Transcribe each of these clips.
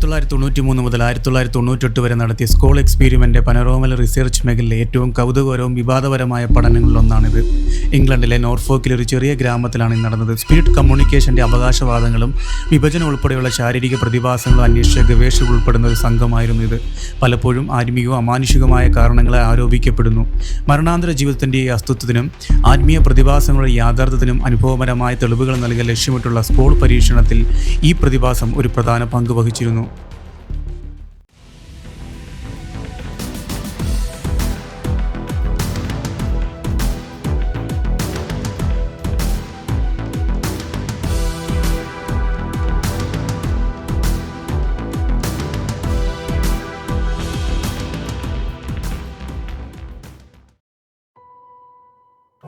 ആയിരത്തി തൊള്ളായിരത്തി തൊണ്ണൂറ്റി മൂന്ന് മുതൽ ആയിരത്തി തൊള്ളായിരത്തി തൊണ്ണൂറ്റെട്ട് വരെ നടത്തിയ സ്കൂൾ എക്സ്പീരിമെന്റ് പനോറോമൽ റിസർച്ച് മേഖലയിലെ ഏറ്റവും കൗതുകകരവും വിവാദപരമായ പഠനങ്ങളിലൊന്നാണിത്. ഇംഗ്ലണ്ടിലെ നോർഫോക്കിലെ ഒരു ചെറിയ ഗ്രാമത്തിലാണ് ഇത് നടന്നത്. സ്പിരിറ്റ് കമ്മ്യൂണിക്കേഷന്റെ അവകാശവാദങ്ങളും വിഭജനം ഉൾപ്പെടെയുള്ള ശാരീരിക പ്രതിഭാസങ്ങളും അന്വേഷിച്ച ഗവേഷകർ ഉൾപ്പെടുന്ന ഒരു സംഘമായിരുന്നു ഇത്. പലപ്പോഴും ആത്മീയവും അമാനുഷികമായ കാരണങ്ങളെ ആരോപിക്കപ്പെടുന്നു. മരണാന്തര ജീവിതത്തിന്റെ അസ്തിത്വത്തിനും ആത്മീയ പ്രതിഭാസങ്ങളുടെ യാഥാർത്ഥ്യത്തിനും അനുഭവപരമായ തെളിവുകൾ നൽകാൻ ലക്ഷ്യമിട്ടുള്ള സ്കൂൾ പരീക്ഷണത്തിൽ ഈ പ്രതിഭാസം ഒരു പ്രധാന പങ്ക് വഹിച്ചിരുന്നു.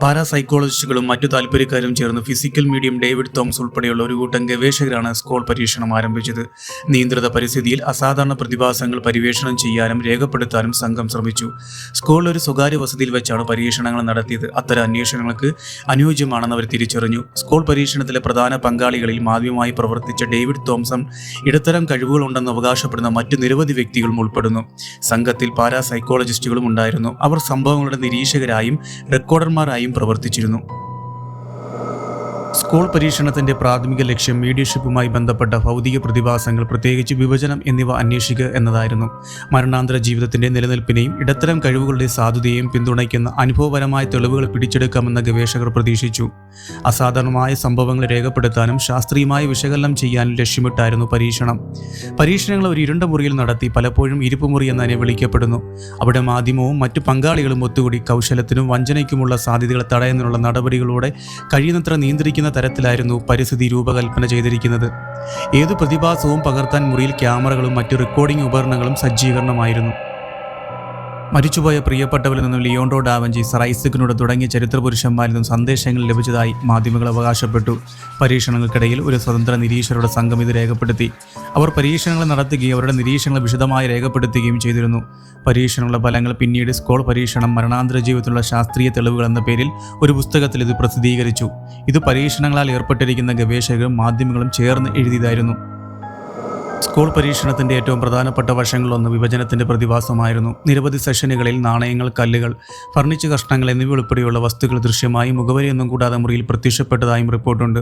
പാരാസൈക്കോളജിസ്റ്റുകളും മറ്റു താല്പര്യക്കാരും ചേർന്ന് ഫിസിക്കൽ മീഡിയം ഡേവിഡ് തോംസ് ഉൾപ്പെടെയുള്ള ഒരു കൂട്ടം ഗവേഷകരാണ് സ്കോൾ പരീക്ഷണം ആരംഭിച്ചത്. നിയന്ത്രിത പരിസ്ഥിതിയിൽ അസാധാരണ പ്രതിഭാസങ്ങൾ പര്യവേഷണം ചെയ്യാനും രേഖപ്പെടുത്താനും സംഘം ശ്രമിച്ചു. സ്കോളിൽ ഒരു സ്വകാര്യ വസതിയിൽ വെച്ചാണ് പരീക്ഷണങ്ങൾ നടത്തിയത്. അത്തരം അന്വേഷണങ്ങൾക്ക് അനുയോജ്യമാണെന്ന് അവർ തിരിച്ചറിഞ്ഞു. സ്കോൾ പരീക്ഷണത്തിലെ പ്രധാന പങ്കാളികളിൽ മാധ്യമമായി പ്രവർത്തിച്ച ഡേവിഡ് തോംസൺ ഇടത്തരം കഴിവുകളുണ്ടെന്ന് അവകാശപ്പെടുന്ന മറ്റു നിരവധി വ്യക്തികളും ഉൾപ്പെടുന്നു. സംഘത്തിൽ പാരാസൈക്കോളജിസ്റ്റുകളും ഉണ്ടായിരുന്നു. അവർ സംഭവങ്ങളുടെ നിരീക്ഷകരായും റെക്കോർഡർമാരായും പ്രവർത്തിച്ചിരുന്നു. സ്കൂൾ പരീക്ഷണത്തിന്റെ പ്രാഥമിക ലക്ഷ്യം മീഡിയഷിപ്പുമായി ബന്ധപ്പെട്ട ഭൗതിക പ്രതിഭാസങ്ങൾ പ്രത്യേകിച്ച് വിഭജനം എന്നിവ അന്വേഷിക്കുക എന്നതായിരുന്നു. മരണാന്തര ജീവിതത്തിന്റെ നിലനിൽപ്പിനെയും ഇടത്തരം കഴിവുകളുടെ സാധുതയെയും പിന്തുണയ്ക്കുന്ന അനുഭവപരമായ തെളിവുകൾ പിടിച്ചെടുക്കാമെന്ന ഗവേഷകർ പ്രതീക്ഷിച്ചു. അസാധാരണമായ സംഭവങ്ങൾ രേഖപ്പെടുത്താനും ശാസ്ത്രീയമായ വിശകലനം ചെയ്യാനും ലക്ഷ്യമിട്ടായിരുന്നു പരീക്ഷണം. പരീക്ഷണങ്ങൾ ഒരു ഇരുണ്ട മുറിയിൽ നടത്തി പലപ്പോഴും ഇരുപ്പുമുറി എന്നതിനെ വിളിക്കപ്പെടുന്നു. അവിടെ മാധ്യമവും മറ്റു പങ്കാളികളും ഒത്തുകൂടി കൗശലത്തിനും വഞ്ചനയ്ക്കുമുള്ള സാധ്യതകൾ തടയുന്നതിനുള്ള നടപടികളോടെ കഴിയുന്നത്ര നിയന്ത്രിക്കുന്ന തരത്തിലായിരുന്നു പരിസ്ഥിതി രൂപകൽപ്പന ചെയ്തിരിക്കുന്നത്. ഏതു പ്രതിഭാസവും പകർത്താൻ മുറിയിൽ ക്യാമറകളും മറ്റു റെക്കോർഡിംഗ് ഉപകരണങ്ങളും സജ്ജീകരണമായിരുന്നു. മരിച്ചുപോയ പ്രിയപ്പെട്ടവരിൽ നിന്നും ലിയോണ്ടോ ഡാവഞ്ചി സർ ഐസക്കിനോട് തുടങ്ങിയ ചരിത്ര പുരുഷന്മാരിൽ നിന്നും സന്ദേശങ്ങൾ ലഭിച്ചതായി മാധ്യമങ്ങൾ അവകാശപ്പെട്ടു. പരീക്ഷണങ്ങൾക്കിടയിൽ ഒരു സ്വതന്ത്ര നിരീക്ഷകരുടെ സംഘം ഇത് രേഖപ്പെടുത്തി. അവർ പരീക്ഷണങ്ങൾ നടത്തുകയും അവരുടെ നിരീക്ഷണങ്ങൾ വിശദമായി രേഖപ്പെടുത്തുകയും ചെയ്തിരുന്നു. പരീക്ഷണങ്ങളുടെ ഫലങ്ങൾ പിന്നീട് സ്കോൾ പരീക്ഷണം മരണാന്തര ജീവിതത്തിലുള്ള ശാസ്ത്രീയ തെളിവുകൾ എന്ന പേരിൽ ഒരു പുസ്തകത്തിൽ ഇത് പ്രസിദ്ധീകരിച്ചു. ഇത് പരീക്ഷണങ്ങളാൽ ഏർപ്പെട്ടിരിക്കുന്ന ഗവേഷകരും മാധ്യമങ്ങളും ചേർന്ന് എഴുതിയതായിരുന്നു. സ്കൂൾ പരീക്ഷണത്തിന്റെ ഏറ്റവും പ്രധാനപ്പെട്ട വശങ്ങളൊന്ന് വിഭജനത്തിന്റെ പ്രതിഭാസമായിരുന്നു. നിരവധി സെഷനുകളിൽ നാണയങ്ങൾ കല്ലുകൾ ഫർണിച്ചർ കഷ്ണങ്ങൾ എന്നിവ ഉൾപ്പെടെയുള്ള വസ്തുക്കൾ ദൃശ്യമായി മുഖവരിയൊന്നും കൂടാതെ മുറിയിൽ പ്രത്യക്ഷപ്പെട്ടതായും റിപ്പോർട്ടുണ്ട്.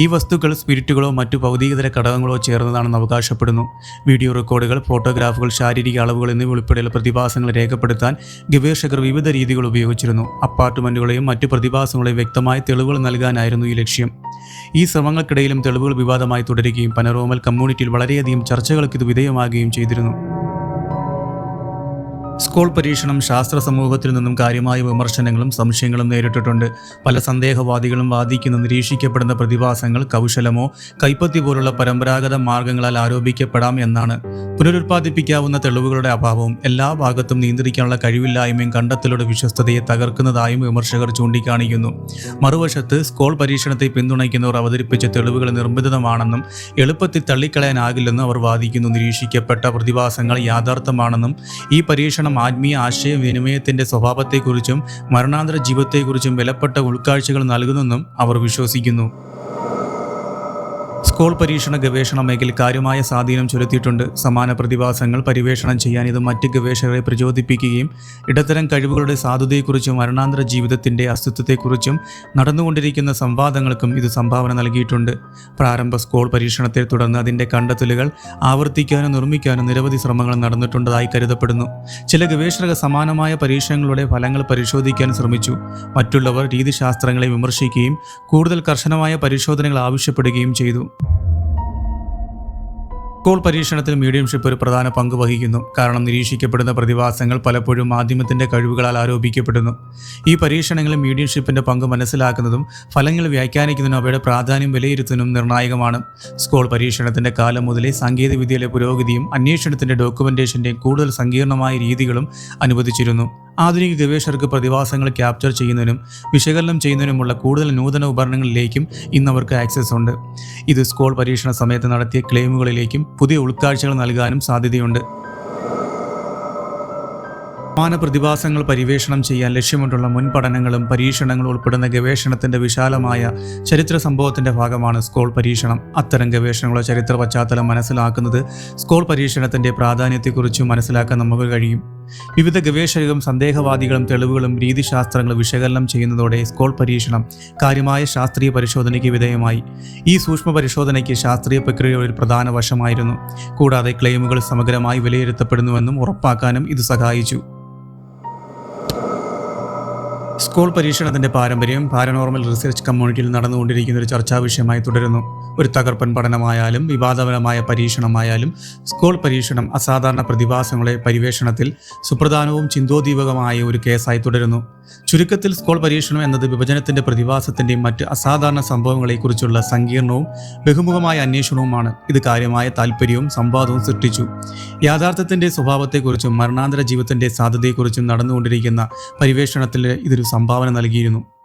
ഈ വസ്തുക്കൾ സ്പിരിറ്റുകളോ മറ്റു ഭൗതികതര ഘടകങ്ങളോ ചേർന്നതാണെന്ന് അവകാശപ്പെടുന്നു. വീഡിയോ റെക്കോർഡുകൾ ഫോട്ടോഗ്രാഫുകൾ ശാരീരിക അളവുകൾ എന്നിവ ഉൾപ്പെടെയുള്ള പ്രതിഭാസങ്ങൾ രേഖപ്പെടുത്താൻ ഗവേഷകർ വിവിധ രീതികൾ ഉപയോഗിച്ചിരുന്നു. അപ്പാർട്ട്മെന്റുകളെയും മറ്റു പ്രതിഭാസങ്ങളെയും വ്യക്തമായ തെളിവുകൾ നൽകാനായിരുന്നു ഈ ലക്ഷ്യം. ഈ ശ്രമങ്ങൾക്കിടയിലും തെളിവുകൾ വിവാദമായി തുടരുകയും പനറോമൽ കമ്മ്യൂണിറ്റിയിൽ വളരെയധികം ചർച്ചകൾക്ക് ഇത് വിധേയമാകുകയും ചെയ്തിരുന്നു. സ്കൂൾ പരീക്ഷണം ശാസ്ത്ര സമൂഹത്തിൽ നിന്നും കാര്യമായ വിമർശനങ്ങളും സംശയങ്ങളും നേരിട്ടിട്ടുണ്ട്. പല സന്ദേഹവാദികളും വാദിക്കുന്ന നിരീക്ഷിക്കപ്പെടുന്ന പ്രതിഭാസങ്ങൾ കൗശലമോ കൈപ്പത്തി പോലുള്ള പരമ്പരാഗത മാർഗങ്ങളാൽ ആരോപിക്കപ്പെടാം എന്നാണ്. പുനരുത്പാദിപ്പിക്കാവുന്ന തെളിവുകളുടെ അഭാവവും എല്ലാ ഭാഗത്തും നിയന്ത്രിക്കാനുള്ള കഴിവില്ലായ്മയും കണ്ടെത്തലുടെ വിശ്വസ്തതയെ തകർക്കുന്നതായും വിമർശകർ ചൂണ്ടിക്കാണിക്കുന്നു. മറുവശത്ത് സ്കോൾ പരീക്ഷണത്തെ പിന്തുണയ്ക്കുന്നവർ അവതരിപ്പിച്ച തെളിവുകൾ നിർമ്മിതമാണെന്നും എളുപ്പത്തിൽ തള്ളിക്കളയാനാകില്ലെന്നും അവർ വാദിക്കുന്നു. നിരീക്ഷിക്കപ്പെട്ട പ്രതിഭാസങ്ങൾ യാഥാർത്ഥ്യമാണെന്നും ഈ പരീക്ഷണം ആത്മീയ ആശയവിനിമയത്തിന്റെ സ്വഭാവത്തെക്കുറിച്ചും മരണാന്തര ജീവിതത്തെക്കുറിച്ചും വിലപ്പെട്ട ഉൾക്കാഴ്ചകൾ നൽകുന്നെന്നും അവർ വിശ്വസിക്കുന്നു. സ്കൂൾ പരീക്ഷണ ഗവേഷണ മേഖലയിൽ കാര്യമായ സ്വാധീനം ചെലുത്തിയിട്ടുണ്ട്. സമാന പ്രതിഭാസങ്ങൾ പരിവേഷണം ചെയ്യാൻ ഇത് മറ്റ് ഗവേഷകരെ പ്രചോദിപ്പിക്കുകയും ഇടത്തരം കഴിവുകളുടെ സാധുതയെക്കുറിച്ചും മരണാന്തര ജീവിതത്തിന്റെ അസ്തിത്വത്തെക്കുറിച്ചും നടന്നുകൊണ്ടിരിക്കുന്ന സംവാദങ്ങൾക്കും ഇത് സംഭാവന നൽകിയിട്ടുണ്ട്. പ്രാരംഭ സ്കോൾ പരീക്ഷണത്തെ തുടർന്ന് അതിന്റെ കണ്ടെത്തലുകൾ ആവർത്തിക്കാനും നിർമ്മിക്കാനും നിരവധി ശ്രമങ്ങൾ നടന്നിട്ടുള്ളതായി കരുതപ്പെടുന്നു. ചില ഗവേഷകർ സമാനമായ പരീക്ഷണങ്ങളുടെ ഫലങ്ങൾ പരിശോധിക്കാൻ ശ്രമിച്ചു. മറ്റുള്ളവർ രീതിശാസ്ത്രങ്ങളെ വിമർശിക്കുകയും കൂടുതൽ കർശനമായ പരിശോധനകൾ ആവശ്യപ്പെടുകയും ചെയ്തു. സ്കൂൾ പരീക്ഷണത്തിൽ മീഡിയംഷിപ്പ് ഒരു പ്രധാന പങ്ക് വഹിക്കുന്നു. കാരണം നിരീക്ഷിക്കപ്പെടുന്ന പ്രതിഭാസങ്ങൾ പലപ്പോഴും മാധ്യമത്തിന്റെ കഴിവുകളാൽ ആരോപിക്കപ്പെടുന്നു. ഈ പരീക്ഷണങ്ങളിൽ മീഡിയംഷിപ്പിന്റെ പങ്ക് മനസ്സിലാക്കുന്നതും ഫലങ്ങൾ വ്യാഖ്യാനിക്കുന്നതിനും അവയുടെ പ്രാധാന്യം വിലയിരുത്തുന്നതും നിർണായകമാണ്. സ്കൂൾ പരീക്ഷണത്തിന്റെ കാലം മുതലേ സാങ്കേതികവിദ്യയിലെ പുരോഗതിയും അന്വേഷണത്തിന്റെ ഡോക്യുമെന്റേഷന്റെയും കൂടുതൽ സങ്കീർണമായ രീതികളും അനുവദിച്ചിരുന്നു. ആധുനിക ഗവേഷകർക്ക് പ്രതിഭാസങ്ങൾ ക്യാപ്ചർ ചെയ്യുന്നതിനും വിശകലനം ചെയ്യുന്നതിനുമുള്ള കൂടുതൽ നൂതന ഉപകരണങ്ങളിലേക്കും ഇന്ന് അവർക്ക് ആക്സസ് ഉണ്ട്. ഇത് സ്കൂൾ പരീക്ഷണ സമയത്ത് നടത്തിയ ക്ലെയിമുകളിലേക്കും പുതിയ ഉൾക്കാഴ്ചകൾ നൽകാനും സാധ്യതയുണ്ട്. സമാന പ്രതിഭാസങ്ങൾ പരിവേഷണം ചെയ്യാൻ ലക്ഷ്യമിട്ടുള്ള മുൻപഠനങ്ങളും പരീക്ഷണങ്ങളും ഉൾപ്പെടുന്ന ഗവേഷണത്തിന്റെ വിശാലമായ ചരിത്ര സംഭവത്തിന്റെ ഭാഗമാണ് സ്കോൾ പരീക്ഷണം. അത്തരം ഗവേഷണങ്ങളോ ചരിത്ര പശ്ചാത്തലം മനസ്സിലാക്കുന്നത് സ്കോൾ പരീക്ഷണത്തിന്റെ പ്രാധാന്യത്തെക്കുറിച്ച് മനസ്സിലാക്കാൻ നമുക്ക് കഴിയും. വിവിധ ഗവേഷകരും സന്ദേഹവാദികളും തെളിവുകളും രീതിശാസ്ത്രങ്ങളും വിശകലനം ചെയ്യുന്നതോടെ സ്കോൾ പരീക്ഷണം കാര്യമായ ശാസ്ത്രീയ പരിശോധനയ്ക്ക് വിധേയമായി. ഈ സൂക്ഷ്മ പരിശോധനയ്ക്ക് ശാസ്ത്രീയ പ്രക്രിയയുടെ ഒരു പ്രധാന വശമായിരുന്നു. കൂടാതെ ക്ലെയിമുകൾ സമഗ്രമായി വിലയിരുത്തപ്പെടുന്നുവെന്നും ഉറപ്പാക്കാനും ഇത് സഹായിച്ചു. സ്കൂൾ പരീക്ഷണത്തിന്റെ പാരമ്പര്യം പാരനോർമൽ റിസർച്ച് കമ്മ്യൂണിറ്റിയിൽ നടന്നുകൊണ്ടിരിക്കുന്ന ഒരു ചർച്ചാ വിഷയമായി തുടരുന്നു. ഒരു തകർപ്പൻ പഠനമായാലും വിവാദപരമായ പരീക്ഷണമായാലും സ്കൂൾ പരീക്ഷണം അസാധാരണ പ്രതിഭാസങ്ങളെ പരിവേഷണത്തിൽ സുപ്രധാനവും ചിന്തോദ്വീപകമായ ഒരു കേസായി തുടരുന്നു. ചുരുക്കത്തിൽ സ്കൂൾ പരീക്ഷണം എന്നത് വിഭജനത്തിന്റെ പ്രതിഭാസത്തിന്റെയും മറ്റ് അസാധാരണ സംഭവങ്ങളെക്കുറിച്ചുള്ള സങ്കീർണവും ബഹുമുഖമായ അന്വേഷണവുമാണ്. ഇത് കാര്യമായ താല്പര്യവും സംവാദവും സൃഷ്ടിച്ചു. യാഥാർത്ഥ്യത്തിന്റെ സ്വഭാവത്തെക്കുറിച്ചും മരണാന്തര ജീവിതത്തിന്റെ സാധ്യതയെക്കുറിച്ചും നടന്നുകൊണ്ടിരിക്കുന്ന പരിവേഷണത്തിൽ ഇതൊരു സംഭാവന നൽകിയിരുന്നു.